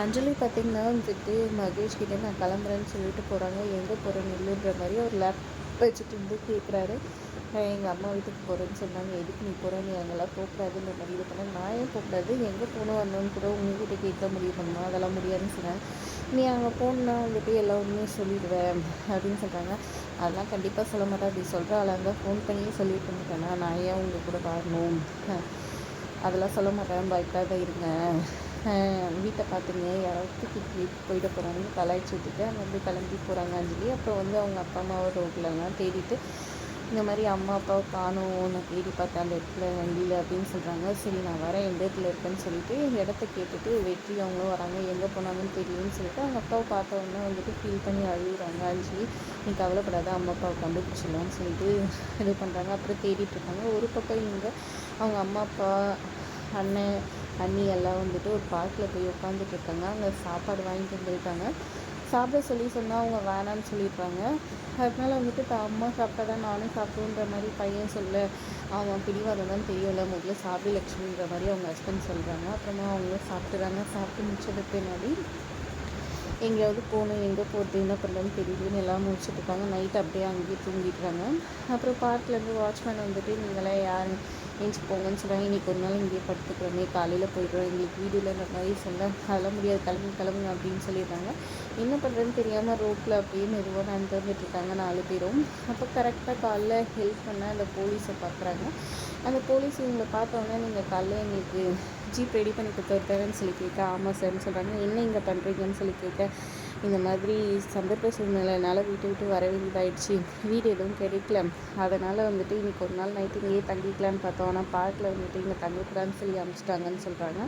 அஞ்சலி பார்த்திங்கன்னா வந்துட்டு மகேஷ் கிட்டே நான் கிளம்புறேன்னு சொல்லிட்டு போகிறாங்க எங்கே போகிறேன்னு இல்லைன்ற மாதிரி ஒரு லேப் வச்சுட்டு இருந்து கேட்குறாரு எங்கள் அம்மா வீட்டுக்கு போகிறேன்னு சொன்னாங்க. எதுக்கு நீ போகிற நீ அங்கெல்லாம் போகக்கூடாதுன்ற மாதிரி இது பண்ண. நான் ஏன் போகக்கூடாது? எங்கே போகணும்? வரணும்னு கூட உங்ககிட்ட கேட்க முடியுமா? அதெல்லாம் முடியாதுன்னு சொன்னேன் நீ அங்கே போகணுன்னா வந்துட்டு எல்லா உண்மையும் சொல்லிடுவேன் அப்படின்னு சொல்கிறாங்க அதெல்லாம் கண்டிப்பாக சொல்ல மாட்டேன். அப்படி சொல்கிற ஆளாங்க ஃபோன் பண்ணி சொல்லிட்டு இருந்துட்டேன்னா நான் ஏன் உங்கள் கூட வரணும்? அதெல்லாம் சொல்ல மாட்டேன். பயப்படாத இருங்க. வீட்டை பார்த்துங்க யாராவது தூக்கிட்டு போயிட போகிறாங்க கலாய்ச்சி விட்டுட்டு அங்கே வந்து கிளம்பி போகிறாங்க அஞ்சலி. அப்புறம் வந்து அவங்க அப்பா அம்மாவை ரோட்லலாம் தேடிட்டு இந்த மாதிரி அம்மா அப்பாவை காணும் நான் தேடி பார்த்தேன் அந்த இடத்துல வண்டியில் அப்படின்னு சொல்கிறாங்க சரி நான் வரேன் எந்த இடத்துல இருக்கேன்னு சொல்லிட்டு இடத்த கேட்டுட்டு வெற்றி அவங்களும் வராங்க. எங்கே போனாங்கன்னு தெரியும்னு சொல்லிட்டு அவங்க அப்பாவை பார்த்தவொன்னே வந்துட்டு ஃபீல் பண்ணி அழுகுறாங்க. அழிச்சு நீ கவலைப்படாத அம்மா அப்பாவை கண்டுபிடிச்சிடலாம்னு சொல்லிட்டு இது பண்ணுறாங்க அப்புறம் தேடிட்டு இருக்காங்க. ஒரு பக்கம் இங்கே அவங்க அம்மா அப்பா அண்ணன் அண்ணி எல்லாம் வந்துட்டு ஒரு பார்க்கில் போய் உட்காந்துட்டு இருக்காங்க. அங்கே சாப்பாடு வாங்கிட்டு வந்திருக்காங்க. சாப்பிட சொல்லி சொன்னால் அவங்க வேணான்னு சொல்லிடுறாங்க. அதனால வந்துட்டு இப்போ அம்மா சாப்பிட்டா தான் நானும் சாப்பிடுன்ற மாதிரி பையன் சொல்ல அவன் பிடிவாதம் தான் தெரியல. முதல்ல சாப்பிடு லக்ஷ்மின்ற மாதிரி அவங்க ஹஸ்பண்ட் சொல்கிறாங்க அப்புறமா அவங்களும் சாப்பிட்டுறாங்க. சாப்பிட்டு முடிச்சது பின்னாடி எங்கேயாவது போகணும் எங்கே போகிறது என்ன பண்ணுறதுன்னு தெரியலன்னு எல்லாம் முடிச்சுட்டு இருக்காங்க. நைட் அப்படியே அங்கேயே தூங்கிடுறாங்க. அப்புறம் பார்க்லேருந்து வாட்ச்மேன் வந்துட்டு நீங்களாம் யார்? ஏஞ்சி போங்கன்னு சொல்கிறாங்க இன்றைக்கி ஒரு நாள் இங்கேயே படுத்துக்கிறோமே காலையில் போய்டுறோம். எங்களுக்கு வீடு இல்லைன்ற மாதிரி சொல்ல அதெல்லாம் முடியாது. கிளம்பி கிளம்புங்க அப்படின்னு சொல்லிடுறாங்க. என்ன பண்ணுறதுன்னு தெரியாமல் ரோட்டில் அப்படியே மெதுவாக நடந்து வந்துட்டுருக்காங்க நாலு பேரும். அப்போ கரெக்டாக காலைல ஹெல்ப் பண்ண அந்த போலீஸை பார்க்குறாங்க அந்த போலீஸ் இவங்களை பார்த்தோன்னே நீங்கள் காலைல எங்களுக்கு ஜீப் ரெடி பண்ணி கொடுத்துருக்காருன்னு சொல்லி கேட்க ஆமாம் சார்னு சொல்கிறாங்க என்ன இங்கே பண்ணுறீங்கன்னு சொல்லி கேட்க இந்த மாதிரி சந்தர்ப்ப சூழ்நிலைனால வீட்டை விட்டு வர வேண்டியதாயிடுச்சு. வீடு எதுவும் கிடைக்கல. அதனால் வந்துட்டு இன்றைக்கி ஒரு நாள் நைட்டு இங்கேயே தங்கிக்கலான்னு பார்த்தோம். ஆனால் பார்க்கில் வந்துட்டு இங்கே தங்கக்கூடாதுன்னு சொல்லி அனுப்பிச்சிட்டாங்கன்னு சொல்கிறாங்க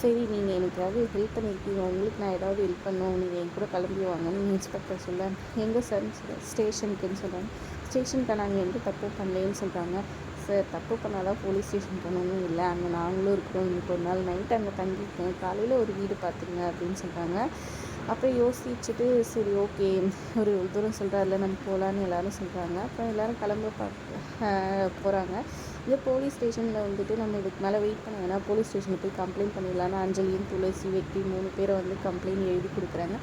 சரி நீங்கள் எனக்கு ஏதாவது ஹெல்ப் பண்ணியிருக்கீங்க உங்களுக்கு நான் ஏதாவது ஹெல்ப் பண்ணும் நீங்கள் என் கூட கிளம்பி வாங்கன்னு இன்ஸ்பெக்டர் சொல்ல எங்கே சார் ஸ்டேஷனுக்குன்னு சொல்கிறாங்க ஸ்டேஷனுக்கு நாங்கள் எந்த தப்பும் பண்ணலேன்னு சொல்கிறாங்க சார் தப்பு பண்ணாதான் போலீஸ் ஸ்டேஷன் போகணும்னு இல்லை. அங்கே நாங்களும் இருக்கிறோம். இன்னைக்கு ஒரு நாள் நைட் அங்கே தங்கியிருக்கேன். காலையில் ஒரு வீடு பார்த்துங்க அப்படின்னு சொல்கிறாங்க அப்புறம் யோசிச்சுட்டு சரி ஓகே ஒரு தூரம் சொல்கிறாருல நம்ம போகலான்னு எல்லோரும் சொல்கிறாங்க அப்புறம் எல்லோரும் கிளம்ப பார்க்க போகிறாங்க இந்த போலீஸ் ஸ்டேஷனில் வந்துட்டு நம்ம இதுக்கு மேலே வெயிட் பண்ண வேணாம். போலீஸ் ஸ்டேஷனில் போய் கம்ப்ளைண்ட் பண்ணிடலான்னு அஞ்சலியும் துளசி வெட்டி மூணு பேரை வந்து கம்ப்ளைண்ட் எழுதி கொடுக்குறாங்க.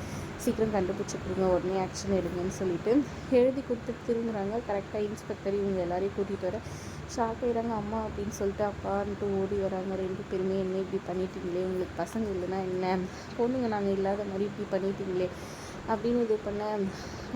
சீக்கிரம் கண்டுபிடிச்சி கொடுங்க உடனே ஆக்ஷன் எடுங்கன்னு சொல்லிட்டு எழுதி கொடுத்து திரும்புகிறாங்க கரெக்டாக இன்ஸ்பெக்டர் இவங்க எல்லாரையும் கூட்டிகிட்டு வர ஷாக் ஆகிடுறாங்க அம்மா அப்படின்னு சொல்லிட்டு அப்பான்ட்டு ஓடி வராங்க. ரெண்டு பேருமே என்ன இப்படி பண்ணிட்டீங்களே? உங்களுக்கு பசங்க இல்லைன்னா என்ன? பொண்ணுங்க நாங்கள் இல்லாத மாதிரி இப்படி பண்ணிட்டீங்களே? அப்படின்னு இது பண்ணேன்.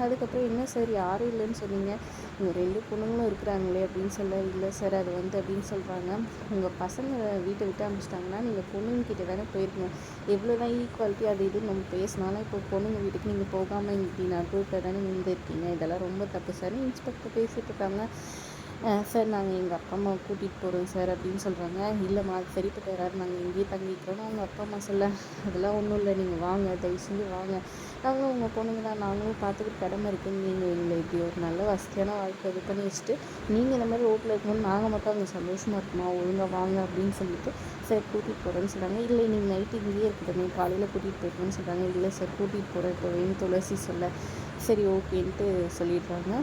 அதுக்கப்புறம் என்ன சார்? யாரும் இல்லைன்னு சொன்னீங்க. உங்கள் ரெண்டு பொண்ணுங்களும் இருக்கிறாங்களே அப்படின்னு சொல்ல இல்லை சார் அது வந்து அப்படின்னு சொல்கிறாங்க உங்கள் பசங்க வீட்டை விட்டு அனுப்பிச்சிட்டாங்கன்னா நீங்கள் பொண்ணுங்கிட்ட தானே போயிருக்கணும். எவ்வளோ தான் ஈக்குவாலிட்டி அது இதுன்னு நம்ம பேசினாலும் இப்போ பொண்ணுங்க வீட்டுக்கு நீங்கள் போகாமல் இப்படி நடுவில் தானே நின்றுருக்கீங்க இதெல்லாம் ரொம்ப தப்பு சார். இன்ஸ்பெக்டர் பேசிகிட்டு இருக்காங்க. சார் நாங்கள் எங்கள் அப்பா அம்மாவை கூட்டிகிட்டு போகிறோம் சார் அப்படின்னு சொல்கிறாங்க இல்லைம்மா அது சரிப்பட்டு வராது. நாங்கள் இங்கேயே தங்கிக்கிறோம். அவங்க அப்பா அம்மா சொல்ல அதெல்லாம் ஒன்றும் இல்லை. நீங்கள் வாங்க. தயவு செஞ்சு வாங்க. நாங்களும் உங்கள் பொண்ணுங்க தான். நாங்களும் பார்த்துக்கிட்டு கடமை இருக்குங்க நீங்கள் எங்களை இப்படி ஒரு நல்ல வசதியான வாழ்க்கை இது பண்ணி வச்சுட்டு நீங்கள் இந்த மாதிரி ரோட்டில் இருக்கும்போது நாங்கள் மட்டும் அங்கே சந்தோஷமாக இருக்குமா? ஒழுங்காக வாங்க. அப்படின்னு சொல்லிட்டு சார் கூட்டிகிட்டு போகிறேன்னு சொல்கிறாங்க இல்லை நீங்கள் நைட்டு இங்கேயே இருக்கட்டும். காலையில் கூட்டிகிட்டு போயிருக்கேன்னு சொல்கிறாங்க இல்லை சார் கூட்டிகிட்டு போகிறேன் இப்போ வேணும் துளசி சொல்ல. சரி ஓகேன்ட்டு சொல்லிடுறாங்க.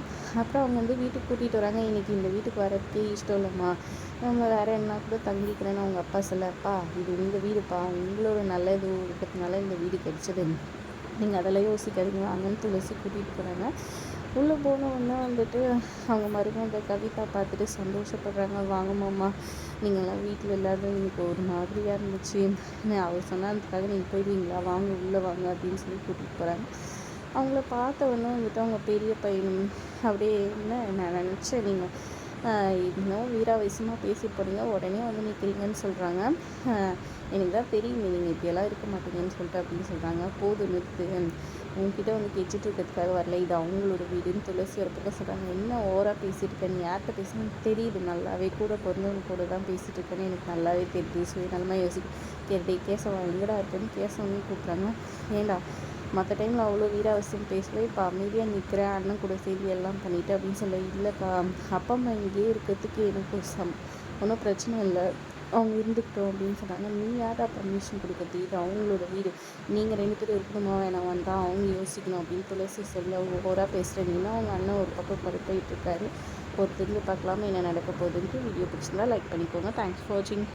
அப்புறம் அவங்க வந்து வீட்டுக்கு கூட்டிகிட்டு வராங்க. இன்றைக்கி இந்த வீட்டுக்கு வரதுக்கே இஷ்டம் இல்லைம்மா. நம்ம வேறு என்ன கூட தங்கிக்கிறேன்னு அவங்க அப்பா சொல்ல அப்பா இது உங்கள் வீடுப்பா. உங்களோட நல்ல இது இருக்கிறதுனால இந்த வீடு கிடைச்சது. நீங்கள் அதெல்லாம் யோசிக்காதீங்க. வாங்கன்னு துளசி கூட்டிகிட்டு போகிறாங்க உள்ளே போனவுடனே வந்துட்டு அவங்க மருமக அந்த கவிதா பார்த்துட்டு சந்தோஷப்படுறாங்க. வாங்கம்மாம்மா நீங்கள்லாம் வீட்டில் இல்லாத எனக்கு ஒரு மாதிரியாக இருந்துச்சு. அவர் சொன்னால் அதுக்காக நீங்கள் போயிடுவீங்களா? வாங்க உள்ளே வாங்க அப்படின்னு சொல்லி கூட்டிகிட்டு போகிறாங்க அவங்கள பார்த்த உடனே வந்துட்டு அவங்க பெரிய பையன் அப்படியே என்ன நான் நினச்சேன் நீங்கள் இன்னும் வீராவேசமாக பேசி போனீங்க உடனே வந்து நிற்கிறீங்கன்னு சொல்கிறாங்க எனக்கு தான் தெரியுமே நீங்கள் இப்படியெல்லாம் இருக்க மாட்டீங்கன்னு சொல்லிட்டு அப்படின்னு சொல்கிறாங்க போதும் நிறுத்து. உங்ககிட்ட வந்து கெச்சிட்டு இருக்கிறதுக்காக வரல. இது அவங்களோட வீடுன்னு துளசி ஒரு பக்கம் சொல்கிறாங்க என்ன ஓவராக பேசியிருக்கேன் நீ யார்கிட்ட பேசுன்னு தெரியுது. நல்லாவே கூட பிறந்தவங்க கூட தான் பேசிகிட்டு இருக்கேன்னு எனக்கு நல்லாவே தெரியுது. சுயநலமாக யோசிக்க கேட்டே கேசவா எங்கடா இருக்குன்னு கேசவனையும் கூப்பிட்றாங்க. ஏண்டா மற்ற டைமில் அவ்வளோ வீராவசியம் பேசலை இப்போ அமைதியாக நிற்கிறேன் அண்ணன் கூட சேர்ந்து எல்லாம் பண்ணிவிட்டு அப்படின்னு சொல்ல இல்லைக்கா அப்பா அம்மா இங்கேயே இருக்கிறதுக்கு எனக்கு சம் ஒன்றும் பிரச்சனை இல்லை. அவங்க இருந்துக்கிட்டோம் அப்படின்னு சொன்னாங்க. நீ யாரா பர்மிஷன் கொடுக்குறது இது அவங்களோட வீடு. நீங்கள் ரெண்டு பேரும் இருக்கணுமா? வேணாம் வந்தால் அவங்க யோசிக்கணும் அப்படின்னு துளசி சொல்லி அவங்க ஓராக பேசுகிறீங்கன்னா அவங்க அண்ணன் ஒரு பக்கம் படுத்துட்டு இருக்காரு. ஒரு திரும்பி பார்க்கலாமா என்ன நடக்க போகுதுன்ட்டு வீடியோ பிடிச்சிருந்தா லைக் பண்ணிக்கோங்க. தேங்க்ஸ் ஃபார் வாட்சிங்